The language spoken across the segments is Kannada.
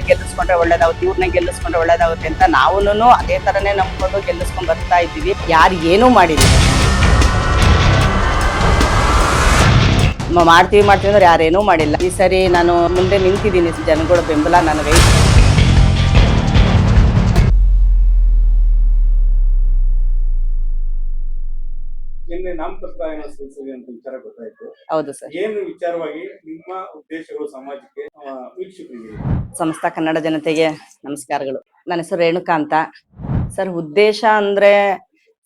ಇವ್ರನ್ನ ಗೆಲ್ಲಿಸ್ಕೊಂಡ್ರೆ ಒಳ್ಳೇದಾಗುತ್ತೆ, ಇವ್ರನ್ನ ಗೆಲ್ಲಿಸ್ಕೊಂಡ್ರೆ ಒಳ್ಳೇದಾಗುತ್ತೆ ಅಂತ ನಾವುನು ಅದೇ ತರನೇ ನಂಬ್ಕೊಂಡು ಗೆಲ್ಲಿಸ್ಕೊಂಡ್ ಬರ್ತಾ ಇದ್ದೀವಿ. ಯಾರು ಏನೂ ಮಾಡಿಲ್ಲ. ಮ- ಮಾಡ್ತೀವಿ ಮಾಡ್ತೀವಿ ಅಂದ್ರೆ ಯಾರೇನೂ ಮಾಡಿಲ್ಲ. ಈ ಸರಿ ನಾನು ಮುಂದೆ ನಿಂತಿದ್ದೀನಿ, ಜನಗಳ ಬೆಂಬಲ ನನಗೆ ನಿನ್ನೆ ನಾಮಪತ್ರ ಸಲ್ಲಿಸಿದೆ ಅಂತ ವಿಚಾರ ಗೊತ್ತಾಯ್ತು. ಹೌದು ಸರ್. ಏನು ವಿಚಾರವಾಗಿ ನಿಮ್ಮ ಉದ್ದೇಶಗಳು ಸಮಾಜಕ್ಕೆ ವೀಕ್ಷಕರಿಗೆ? ಸಂಸ್ಥಾ ಕನ್ನಡ ಜನತೆಗೆ ನಮಸ್ಕಾರಗಳು. ನನ್ನ ಹೆಸರು ರೇಣುಕಾ ಅಂತ. ಸರ್ ಉದ್ದೇಶ ಅಂದ್ರೆ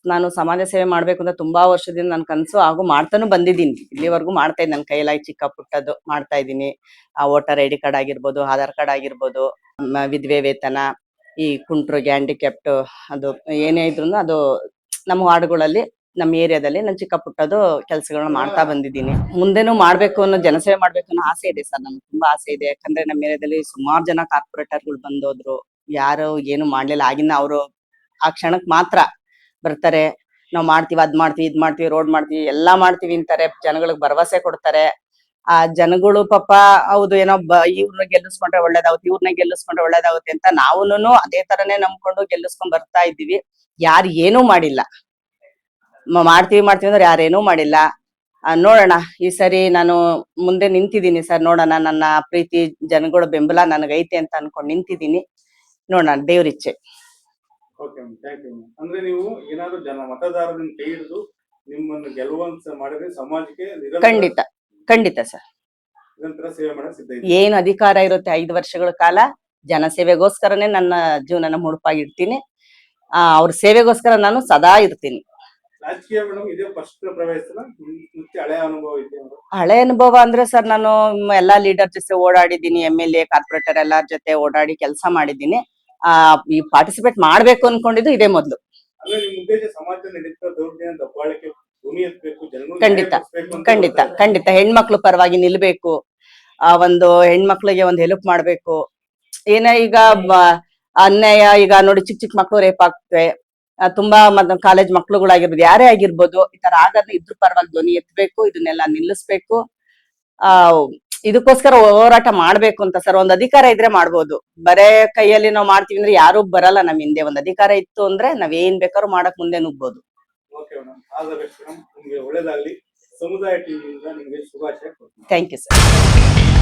ನಾನು ಸಮಾಜ ಸೇವೆ ಮಾಡ್ಬೇಕು ಅಂತ ತುಂಬಾ ವರ್ಷದಿಂದ ನನ್ನ ಕನಸು ಹಾಗೂ ಮಾಡ್ತಾನು ಬಂದಿದ್ದೀನಿ. ಇಲ್ಲಿವರೆಗೂ ಮಾಡ್ತಾ ಇದ್ದೀನಿ ನನ್ನ ಕೈಲಾಗಿ ಚಿಕ್ಕ ಪುಟ್ಟದ್ದು ಮಾಡ್ತಾ ಇದ್ದೀನಿ. ಆ ವೋಟರ್ ಐ ಡಿ ಕಾರ್ಡ್ ಆಗಿರ್ಬೋದು ಆಧಾರ್ ಕಾರ್ಡ್ ಆಗಿರ್ಬೋದು ವಿಧವೆ ವೇತನ ಈ ಕುಂಟ್ರು ಹ್ಯಾಂಡಿಕ್ಯಾಪ್ಟ್ ಅದು ಏನೇ ಇದ್ರು ಅದು ನಮ್ಮ ವಾರ್ಡ್ಗಳಲ್ಲಿ ನಮ್ಮ ಏರಿಯಾದಲ್ಲಿ ನಾನು ಚಿಕ್ಕ ಪುಟ್ಟದು ಕೆಲಸಗಳನ್ನ ಮಾಡ್ತಾ ಬಂದಿದ್ದೀನಿ. ಮುಂದೆನೂ ಮಾಡ್ಬೇಕು ಅನ್ನೋ ಜನಸೇವೆ ಮಾಡ್ಬೇಕು ಅನ್ನೋ ಆಸೆ ಇದೆ ಸರ್ ನಮ್ಗೆ ತುಂಬಾ ಆಸೆ ಇದೆ. ಯಾಕಂದ್ರೆ ನಮ್ಮ ಏರಿಯಾದಲ್ಲಿ ಸುಮಾರು ಜನ ಕಾರ್ಪೊರೇಟರ್ಗಳು ಬಂದೋದ್ರು. ಯಾರು ಏನು ಮಾಡ್ಲಿಲ್ಲ. ಆಗಿನ ಅವರು ಆ ಕ್ಷಣಕ್ ಮಾತ್ರ ಬರ್ತಾರೆ. ನಾವ್ ಮಾಡ್ತೀವಿ ಅದ್ ಮಾಡ್ತೀವಿ ಇದ್ ಮಾಡ್ತೀವಿ ರೋಡ್ ಮಾಡ್ತೀವಿ ಎಲ್ಲಾ ಮಾಡ್ತೀವಿ ಅಂತಾರೆ. ಜನಗಳಿಗೆ ಭರವಸೆ ಕೊಡ್ತಾರೆ. ಆ ಜನಗಳು ಪಾಪ ಹೌದು ಏನೋ ಇವ್ರನ್ನ ಗೆಲ್ಲಿಸ್ಕೊಂಡ್ರೆ ಒಳ್ಳೇದಾಗುತ್ತೆ ಇವ್ರನ್ನ ಗೆಲ್ಲಿಸ್ಕೊಂಡ್ರೆ ಒಳ್ಳೇದಾಗುತ್ತೆ ಅಂತ ನಾವುನು ಅದೇ ತರನೇ ನಂಬ್ಕೊಂಡು ಗೆಲ್ಲಿಸ್ಕೊಂಡ್ ಬರ್ತಾ ಇದ್ದೀವಿ. ಯಾರು ಏನೂ ಮಾಡಿಲ್ಲ. ಮಾಡ್ತೀವಿ ಮಾಡ್ತೀವಿ ಅಂದ್ರೆ ಯಾರೇನೂ ಮಾಡಿಲ್ಲ. ನೋಡೋಣ. ಈ ಸರಿ ನಾನು ಮುಂದೆ ನಿಂತಿದ್ದೀನಿ ಸರ್ ನೋಡೋಣ. ನನ್ನ ಪ್ರೀತಿ ಜನಗಳ ಬೆಂಬಲ ನನಗೈತೆ ಅಂತ ಅನ್ಕೊಂಡು ನಿಂತಿದ್ದೀನಿ. ನೋಡೋಣ ದೇವ್ರಿಚ್ಛೆ ಓಕೆ ಥ್ಯಾಂಕ್ ಯು ಅಂದ್ರೆ ನೀವು ಏನಾದ್ರು ಜನ ಮತದಾರರನ್ನ ಕೈ ಹಿಡಿದು ನಿಮ್ಮನ್ನು ಗೆಲ್ಲುವಂತ ಮಾಡಿದ್ರೆ ಸಮಾಜಕ್ಕೆ ನಿರಂತರ- ಖಂಡಿತ. ಖಂಡಿತ ಸರ್. ನಿರಂತರ ಸೇವೆ ಮಾಡಕ್ ಸಿದ್ಧ ಇದೆ ಏನು ಅಧಿಕಾರ ಇರುತ್ತೆ ಐದು ವರ್ಷಗಳ ಕಾಲ ಜನಸೇವೆಗೋಸ್ಕರನೇ ನನ್ನ ಜೀವನನ ಮುಡುಪಾಗಿಡ್ತೀನಿ. ಆ ಅವ್ರ ಸೇವೆಗೋಸ್ಕರ ನಾನು ಸದಾ ಇರ್ತೀನಿ. ರಾಜಕೀಯ ಮೇಡಮ್ ಇದೇ ಫಸ್ಟ್ ಪ್ರವೇಶನ. ಮುಂಚೆ ಹಳೆಯ ಅನುಭವ ಇದೆ ಹಳೆ ಅನುಭವ ಅಂದ್ರೆ ಸರ್ ನಾನು ಎಲ್ಲಾ ಲೀಡರ್ ಜೊತೆ ಓಡಾಡಿದ್ದೀನಿ ಎಂ ಎಲ್ ಎ ಕಾರ್ಪೊರೇಟರ್ ಎಲ್ಲಾರ್ ಜೊತೆ ಓಡಾಡಿ ಕೆಲಸ ಮಾಡಿದ್ದೀನಿ. ಆ ಈ ಪಾರ್ಟಿಸಿಪೇಟ್ ಮಾಡ್ಬೇಕು ಅನ್ಕೊಂಡಿದ್ದು ಇದೇ ಮೊದ್ಲು. ಖಂಡಿತ, ಖಂಡಿತ ಖಂಡಿತ. ಹೆಣ್ಮಕ್ಳು ಪರವಾಗಿ ನಿಲ್ಬೇಕು. ಆ ಒಂದು ಹೆಣ್ಮಕ್ಳಿಗೆ ಒಂದು ಹೆಲ್ಪ್ ಮಾಡ್ಬೇಕು. ಏನ ಈಗ ಅನ್ಯಾಯ ಈಗ ನೋಡಿ ಚಿಕ್ಕ ಚಿಕ್ಕ ಮಕ್ಳು ರೇಪ್ ಆಗ್ತವೆ. ತುಂಬಾ ಕಾಲೇಜ್ ಮಕ್ಳುಗಳಾಗಿರ್ಬೋದು ಯಾರೇ ಆಗಿರ್ಬೋದು ಈ ತರ ಆಗದ ಇದ್ರ ಪರವಾಗಿ ಧ್ವನಿ ಎತ್ತಬೇಕು ಇದನ್ನೆಲ್ಲ ನಿಲ್ಲಿಸ್ಬೇಕು. ಆ ಇದಕ್ಕೋಸ್ಕರ ಹೋರಾಟ ಮಾಡ್ಬೇಕು ಅಂತ ಸರ್ ಒಂದ್ ಅಧಿಕಾರ ಇದ್ರೆ ಮಾಡ್ಬೋದು. ಬರೇ ಕೈಯಲ್ಲಿ ನಾವು ಮಾಡ್ತೀವಿ ಅಂದ್ರೆ ಯಾರು ಬರಲ್ಲ ನಮ್ ಹಿಂದೆ. ಒಂದ್ ಅಧಿಕಾರ ಇತ್ತು ಅಂದ್ರೆ ನಾವ್ ಏನ್ ಬೇಕಾದ್ರೂ ಮಾಡಕ್ ಮುಂದೆ ನುಗ್ಬೋದು. Thank you sir